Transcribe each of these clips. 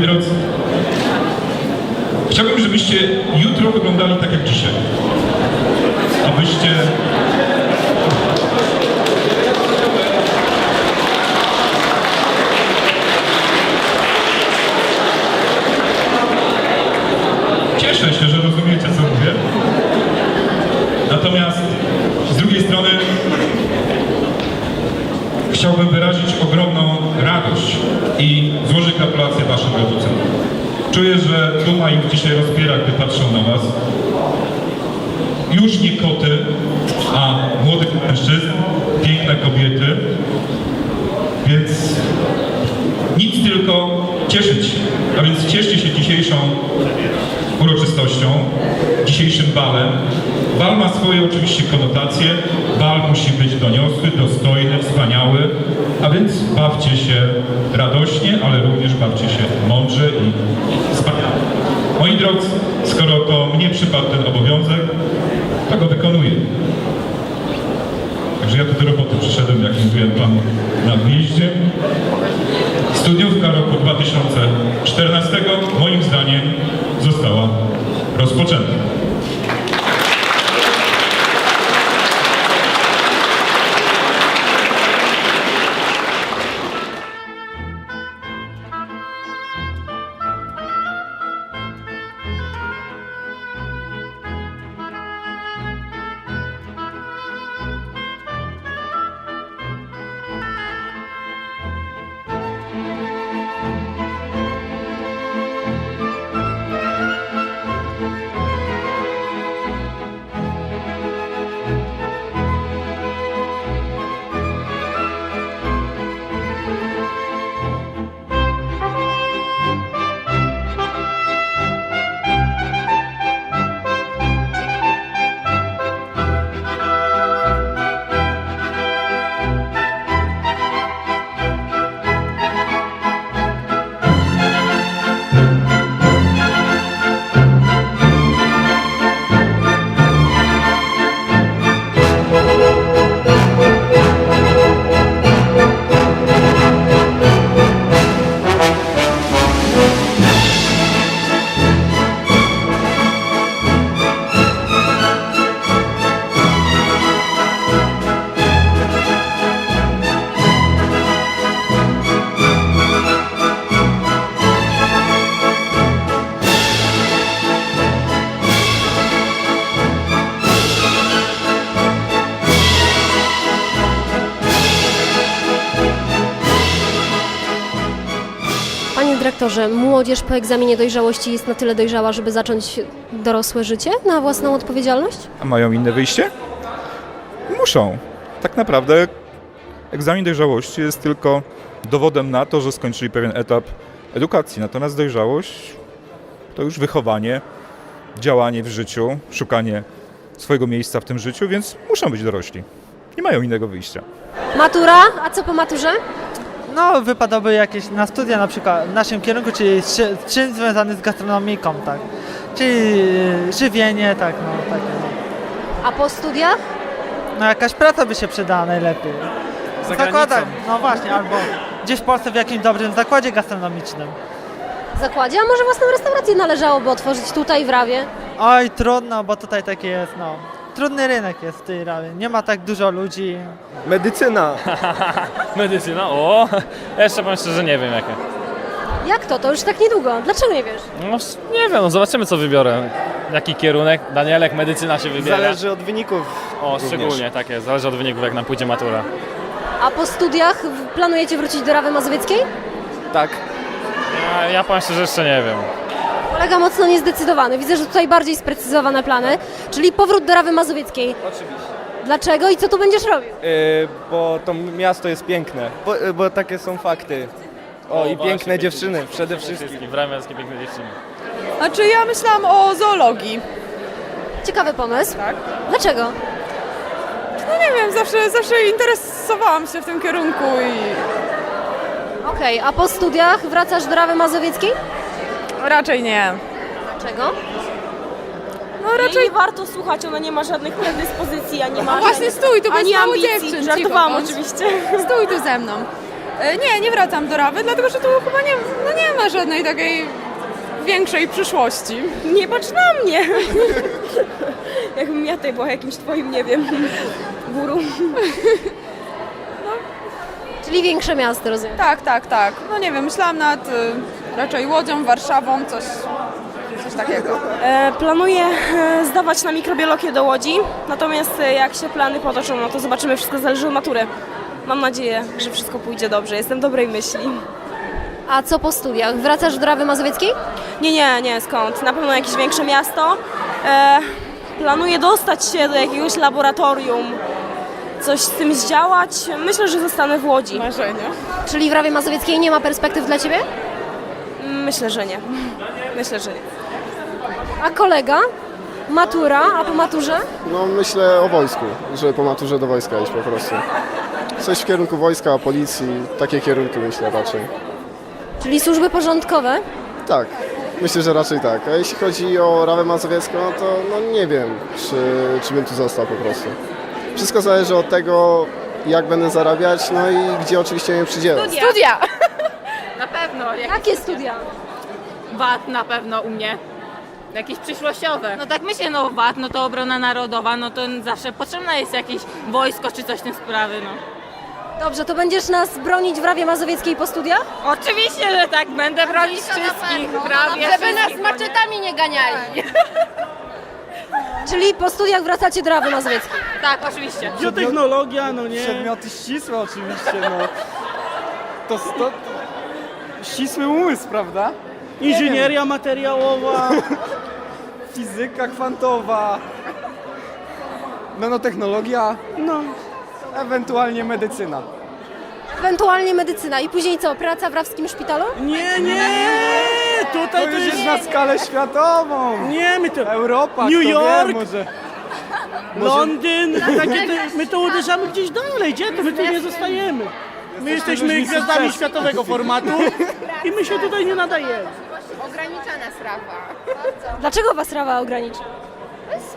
drodzy, chciałbym, żebyście jutro wyglądali tak jak dzisiaj. Abyście Cieszę się, że rozumiecie, co mówię. Natomiast z drugiej strony chciałbym wyrazić ogromną radość i złożyć gratulacje Waszym rodzicom. Czuję, że duma ich dzisiaj rozpiera, gdy patrzą na Was. Już nie koty, a młodych mężczyzn, piękne kobiety. Więc nic tylko cieszyć. A więc cieszcie się dzisiejszą uroczystością, dzisiejszym balem. Bal ma swoje oczywiście konotacje. Bal musi być doniosły, dostojny, wspaniały. A więc bawcie się radośnie, ale również bawcie się mądrze i wspaniale. Moi drodzy, skoro to mnie przypadł ten obowiązek, to go wykonuję. Także ja tu do roboty przyszedłem, jak mówiłem panu na wjeździe. Studniówka roku 2014 moim zdaniem została rozpoczęta. Panie dyrektorze, młodzież po egzaminie dojrzałości jest na tyle dojrzała, żeby zacząć dorosłe życie na własną odpowiedzialność? A mają inne wyjście? Muszą. Tak naprawdę egzamin dojrzałości jest tylko dowodem na to, że skończyli pewien etap edukacji. Natomiast dojrzałość to już wychowanie, działanie w życiu, szukanie swojego miejsca w tym życiu, więc muszą być dorośli. Nie mają innego wyjścia. Matura, a co po maturze? No, wypadałoby jakieś na studia na przykład w naszym kierunku, czyli czy- czyn związany z gastronomiką, tak. Czyli y, żywienie, tak, no, takie. No. A po studiach? no jakaś praca by się przydała najlepiej. W zakładach, no właśnie, albo gdzieś w Polsce w jakimś dobrym zakładzie gastronomicznym. W zakładzie, a może własną restaurację należałoby otworzyć tutaj w Rawie? Oj, trudno, bo tutaj taki jest, no. Trudny rynek jest w tej rawie. Nie ma tak dużo ludzi. Medycyna. Medycyna? O, jeszcze powiem szczerze, nie wiem jakie. Jak to? To już tak niedługo. Dlaczego nie wiesz? No, nie wiem, no zobaczymy co wybiorę. Jaki kierunek? Danielek, medycyna się wybiera. Zależy od wyników. O, również. szczególnie, tak jest. Zależy od wyników, jak nam pójdzie matura. A po studiach planujecie wrócić do Rawy Mazowieckiej? Tak. Ja, ja powiem szczerze, jeszcze nie wiem. Kolega mocno niezdecydowany. Widzę, że tutaj bardziej sprecyzowane plany, czyli powrót do Rawy Mazowieckiej. Oczywiście. Dlaczego i co tu będziesz robił? Yy, bo to miasto jest piękne. Bo, yy, bo takie są fakty. O, i piękne dziewczyny przede wszystkim. W Ramiarskie piękne dziewczyny. Znaczy ja myślałam o zoologii. Ciekawy pomysł. Tak. Dlaczego? No nie wiem, zawsze, zawsze interesowałam się w tym kierunku i Okej, a po studiach wracasz do Rawy Mazowieckiej? Raczej nie. Dlaczego? No Raczej nie warto słuchać, ona nie ma żadnych predyspozycji, a nie ma właśnie żadnych, stój, tu ani bez mało ambicji. dziewczyn, Żartowałam bądź. oczywiście. stój tu ze mną. E, Nie, nie wracam do Rawy, dlatego że tu chyba nie, no nie ma żadnej takiej większej przyszłości. Nie patrz na mnie! Jakbym ja tutaj była jakimś twoim, nie wiem, guru. Czyli większe miasto, rozumiem. Tak, tak, tak. No nie wiem, myślałam nad y, raczej Łodzią, Warszawą, coś, coś takiego. E, planuję e, zdawać na mikrobiologię do Łodzi, natomiast e, jak się plany potoczą, no to zobaczymy, wszystko zależy od matury. Mam nadzieję, że wszystko pójdzie dobrze, jestem dobrej myśli. A co po studiach? Wracasz do Rawy Mazowieckiej? Nie, nie, nie, skąd? Na pewno jakieś większe miasto. E, planuję dostać się do jakiegoś laboratorium, coś z tym zdziałać. Myślę, że zostanę w Łodzi. Marzenie. Czyli w Rawie Mazowieckiej nie ma perspektyw dla Ciebie? Myślę, że nie. Myślę, że nie. A kolega? Matura, a po maturze? No myślę o wojsku, że po maturze do wojska iść po prostu. Coś w kierunku wojska, policji, takie kierunki myślę raczej. Czyli służby porządkowe? Tak, myślę, że raczej tak. A jeśli chodzi o Rawę Mazowiecką, no to no nie wiem, czy, czy bym tu został po prostu. Wszystko zależy od tego, jak będę zarabiać, no i gdzie oczywiście mnie przydzielą. Studia! Pewno, jak Jakie studia? VAT na pewno u mnie. Jakieś przyszłościowe. No tak myślę, no VAT, no to obrona narodowa, no to zawsze potrzebne jest jakieś wojsko czy coś w tym sprawy, no. Dobrze, to będziesz nas bronić w Rawie Mazowieckiej po studiach? Oczywiście, że tak, będę bronić wszystkich, prawie Żeby nas wszystkich. maczetami nie ganiali. Czyli po studiach wracacie do Rawy Mazowieckiej. Tak, oczywiście. Biotechnologia, no nie. Przedmioty ścisłe oczywiście, no. To, to, ścisły umysł, prawda? Inżynieria materiałowa. Fizyka kwantowa. Nanotechnologia. No. Ewentualnie medycyna. Ewentualnie medycyna. I później co? Praca w Rawskim Szpitalu? Nie, nie! Tutaj To już jest na skalę światową. Nie, my to... Europa, New kto wie, York. może... Londyn, takie to, my to uderzamy gdzieś dalej, gdzie to my tu nie zostajemy. My jesteśmy gwiazdami światowego formatu i my się tutaj nie nadajemy. Ograniczona sprawa. Dlaczego Was Rawa ograniczy?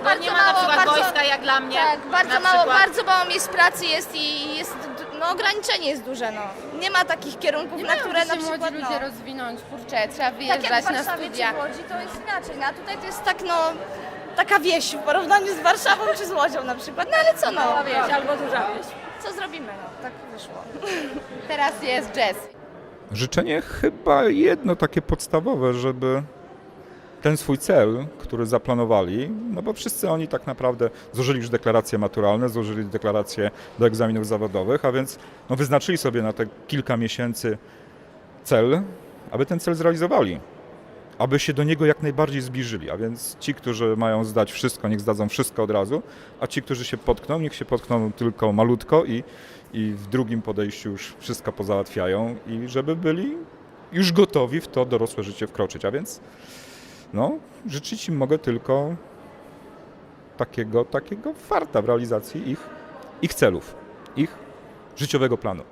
Bo nie ma na przykład wojska jak dla mnie. Tak, bardzo na mało, przykład. bardzo mało miejsc pracy jest i jest, d- no ograniczenie jest duże, no. Nie ma takich kierunków, na które na przykład, młodzi ludzie no, rozwinąć, kurczę, trzeba tak jak wyjeżdżać w na Warszawie studia. czy w Łodzi, to jest inaczej, no, a tutaj to jest tak, no, taka wieś w porównaniu z Warszawą czy z Łodzią na przykład, no ale co, no, Wieś, albo duża wieś. Co zrobimy, no, tak wyszło. Teraz jest jazz. Życzenie chyba jedno takie podstawowe, żeby ten swój cel, który zaplanowali, no bo wszyscy oni tak naprawdę złożyli już deklaracje maturalne, złożyli deklaracje do egzaminów zawodowych, a więc no, wyznaczyli sobie na te kilka miesięcy cel, aby ten cel zrealizowali. Aby się do niego jak najbardziej zbliżyli. A więc ci, którzy mają zdać wszystko, niech zdadzą wszystko od razu, a ci, którzy się potkną, niech się potkną tylko malutko i, i w drugim podejściu już wszystko pozałatwiają i żeby byli już gotowi w to dorosłe życie wkroczyć. A więc no, życzyć im mogę tylko takiego, takiego farta w realizacji ich, ich celów, ich życiowego planu.